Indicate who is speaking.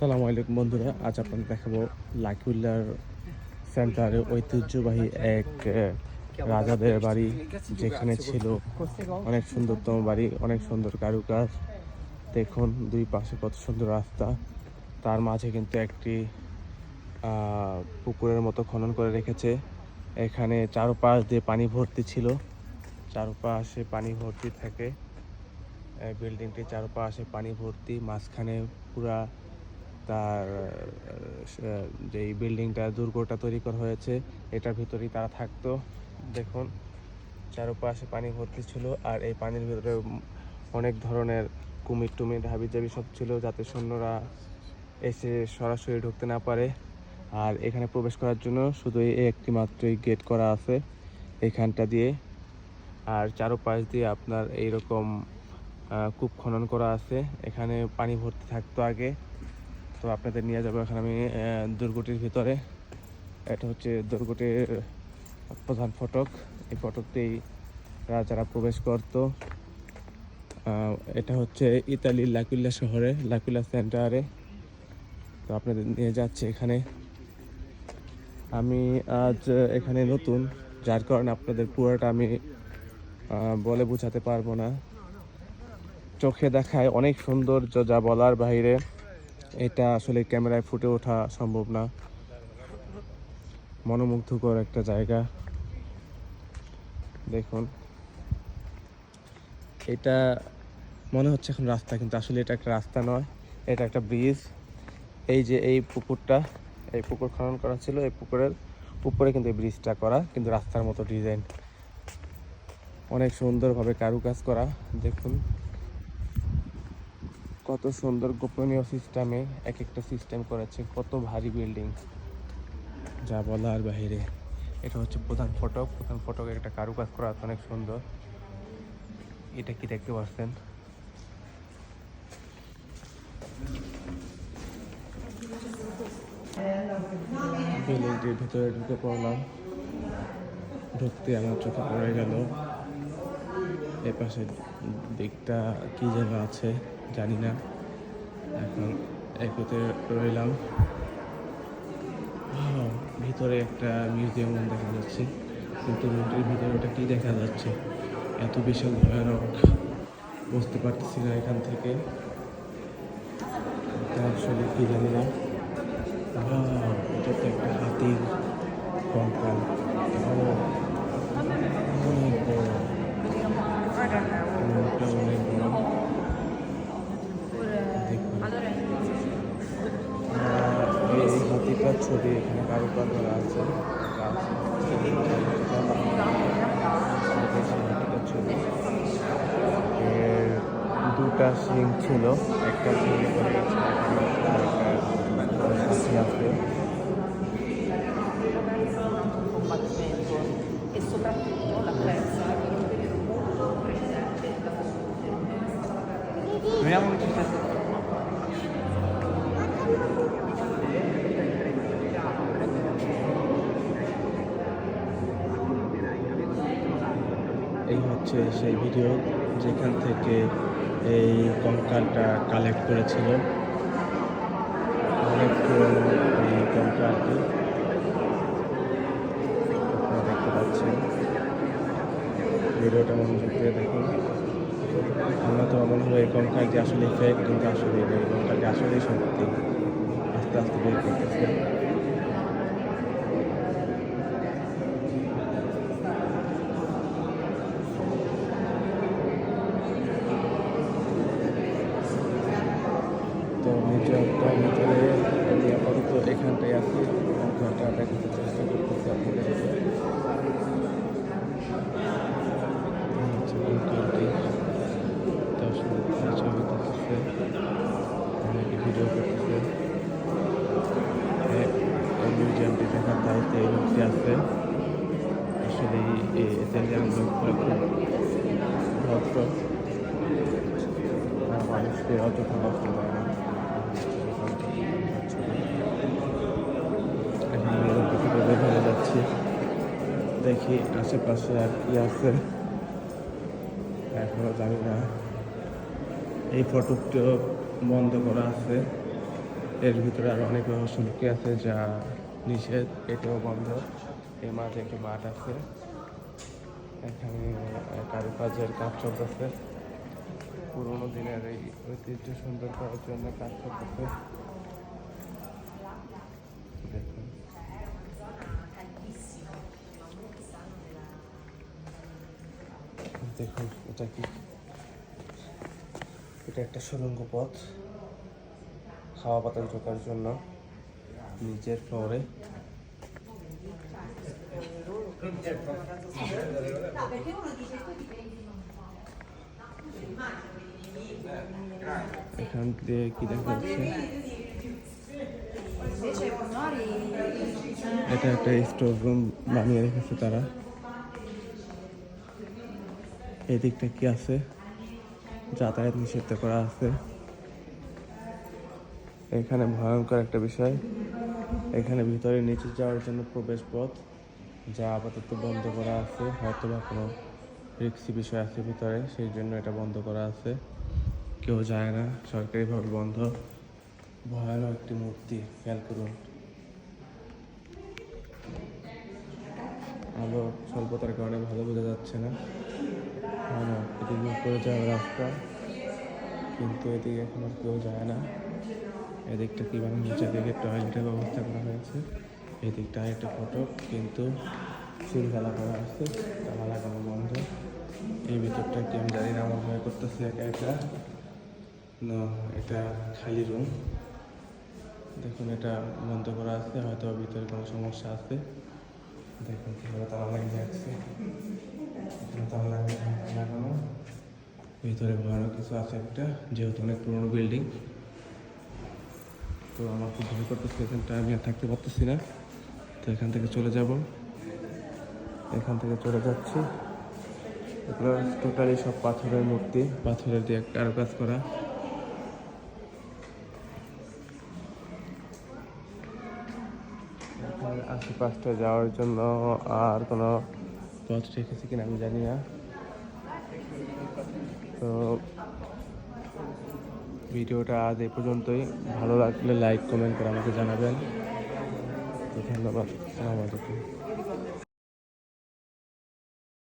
Speaker 1: আসসালামু আলাইকুম বন্ধুরা, আজ আপনাদের দেখাবো লাকিউল্লার সেন্টারে ঐতিহ্যবাহী এক রাজাদের বাড়ি, যেখানে ছিল অনেক সুন্দরতম বাড়ি, অনেক সুন্দর কারুকাজ। দেখুন, দুই পাশে কত সুন্দর রাস্তা। তার মাঝে কিন্তু একটি পুকুরের মতো খনন করে রেখেছে। এখানে চারপাশ দিয়ে পানি ভর্তি ছিল। চারপাশে পানি ভর্তি থাকে। বিল্ডিংটি চারপাশে পানি ভর্তি, মাঝখানে পুরা তার আহ, যে বিল্ডিংটা দুর্গটা তৈরি করা হয়েছে এটার ভিতরেই তারা থাকতো। দেখুন চারপাশে পানি ভর্তি ছিল আর এই পানির ভিতরে অনেক ধরনের কুমির টুমির হাবিজাবি সব ছিল যাতে সৈন্যরা এসে সরাসরি ঢুকতে না পারে। আর এখানে প্রবেশ করার জন্য শুধু একটি মাত্রই গেট করা আছে এখানটা দিয়ে। আর চারপাশ দিয়ে আপনার এইরকম কূপ খনন করা আছে। এখানে পানি ভর্তি থাকতো আগে। তো আপনাদের নিয়ে যাব এখন আমি দুর্গটির ভিতরে। এটা হচ্ছে দুর্গটির প্রধান ফটক। এই ফটকতেই রাজারা প্রবেশ করত। এটা হচ্ছে ইতালির লাকুল্লা শহরে লাকুল্লা সেন্টারে। তো আপনাদের নিয়ে যাচ্ছে এখানে। আমি আজ এখানে নতুন, যার কারণে আপনাদের পুরোটা আমি বলে বোঝাতে পারব না। চোখে দেখায় অনেক সৌন্দর্য যা বলার বাইরে। এটা আসলে ক্যামেরায় ফুটে ওঠা সম্ভব না। মনোমুগ্ধকর একটা জায়গা। দেখুন। এটা মনে হচ্ছে এখন রাস্তা, কিন্তু আসলে এটা একটা রাস্তা নয়। এটা একটা ব্রিজ এই যে এই পুকুরটা, এই পুকুর খনন করা ছিল, এই পুকুরের উপরে কিন্তু এই ব্রিজটা করা, কিন্তু রাস্তার মতো ডিজাইন অনেক সুন্দরভাবে কারুকাজ করা। দেখুন। কত সুন্দর গোপনীয় সিস্টেমে এক একটা সিস্টেম করেছে, কত ভারী বিল্ডিং যা বলার বাইরে, এটা হচ্ছে প্রধান ফটক। প্রধান ফটকে একটা কারুকাজ করা অনেক সুন্দর। এটা কি দেখতে পাচ্ছেন? বিল্ডিংটির ভিতরে ঢুকে পড়লাম। ঢুকতে আমার চোখে পড়ে গেল। এ পাশের দিকটা কি যেন আছে। জানি না। এখন এগোতে রইলাম। ভিতরে একটা মিউজিয়াম দেখা যাচ্ছে। কিন্তু রুমটির ভিতরে ওটা কী দেখা যাচ্ছে? এত বিশাল ভয়ানক। বুঝতে পারতেছি না এখান থেকে। আসলে কী জানি না। এটা তো একটা হাতির কঙ্কাল ও, অনেক বড় মুখটা অনেক বড় দেখুন আহ, এই হাতিটার ছবি এখানে কারুকাজ করা আছে ছবি এর দুটা সিং ছিল একটা শিং করে আছে। হচ্ছে সেই ভিডিও যেখান থেকে এই কঙ্কালটা কালেক্ট করেছিল। অনেক পুরনো এই কঙ্কালটি আপনারা দেখতে পাচ্ছেন। ভিডিওটা মনোযোগ দিয়ে দেখুন। আমরা তো মনে হলো এই কঙ্কালটি আসলে ফেক কিন্তু আসলে এই কঙ্কালটি আসলেই সত্যি। আস্তে আস্তে বের করতেছে তো মিউজিয়ামটা ভিতরে আমি আপাতত এখানটায় আছি ঘরটা দেখাতে চেষ্টা করতেছি এই হচ্ছে কঙ্কালটি দর্শক ছবি তুলতেছে অনেকে ভিডিও করতেছে মিউজিয়ামটি দেখার দায়িত্বে এই লোকটি আছে আসলে এই ইতালিয়ান লোকগুলো খুব ভদ্র মানুষকে অযথা কষ্ট দেয় না এখন আমি রোড থেকে বের হয়ে যাচ্ছি দেখি আশেপাশে আর কি আছে। এখনও জানি না। এই ফটকটিও বন্ধ করা আছে। এর ভিতরে আরও অনেক রহস্য আছে যা নিষেধ, এটাও বন্ধ। এর মাঝে একটি মাঠ আছে। এখানে কারুকাজের কাজ চলতেছে। পুরোনো দিনের এই ঐতিহ্য সুন্দর করার জন্য কাজ করতেছে দেখুন, এটা কি? এটা একটা সুরঙ্গ পথ। খাওয়া পাতা ঢোকার জন্য নিচের ফ্লোরে। এখান দিয়ে কি দেখা যাচ্ছে এটা একটা স্টোর রুম বানিয়ে রেখেছে তারা। এই দিকটা কি আছে? যাতায়াত নিষিদ্ধ করা আছে। এখানে ভয়ঙ্কর একটা বিষয়। এখানে ভিতরে নিচে যাওয়ার জন্য প্রবেশ পথ যা আপাতত বন্ধ করা আছে। হয়তো বা কোনো রিক্সি বিষয় আছে ভিতরে, সেই জন্য এটা বন্ধ করা আছে। কেউ যায় না, সরকারিভাবে বন্ধ। ভয়ানক একটি মূর্তি, খেয়াল করুন। আলো স্বল্পতার কারণে ভালো বোঝা যাচ্ছে না। হ্যাঁ এদিকে উপরে যাওয়ার রাস্তা। কিন্তু এদিকে এখন আর কেউ যায় না। এদিকটা কি বানানো হয়েছে এদিকে টয়লেটের ব্যবস্থা করা হয়েছে। এদিকটা একটা ফটো কিন্তু সিল খেলা করা আছে। তালা লাগানো বন্ধ। এই ভিতরটা কি আমি জানি না, আমার ভয় করতেছে একা একা। না, এটা খালি রুম দেখুন, এটা বন্ধ করা আছে, হয়তো ভিতরে কোনো সমস্যা আছে। দেখুন কীভাবে তালা লাগানো। ভিতরে ভয়ানক কিছু আছে একটা, যেহেতু অনেক পুরনো বিল্ডিং তো আমার খুব ভয় করতেছে, এখানটা আমি আর থাকতে পারতেছি না। তো এখান থেকে চলে যাব। এখান থেকে চলে যাচ্ছি। টোটালি সব পাথরের মূর্তি। পাথরের দিয়ে কারুকাজ করা। আশেপাশটা যাওয়ার জন্য আর কোনো পথ রেখেছে কিনা আমি জানি না। তো ভিডিওটা আজ এ পর্যন্তই। ভালো লাগলে লাইক কমেন্ট করে আমাকে জানাবেন। ধন্যবাদ। আমাদেরকে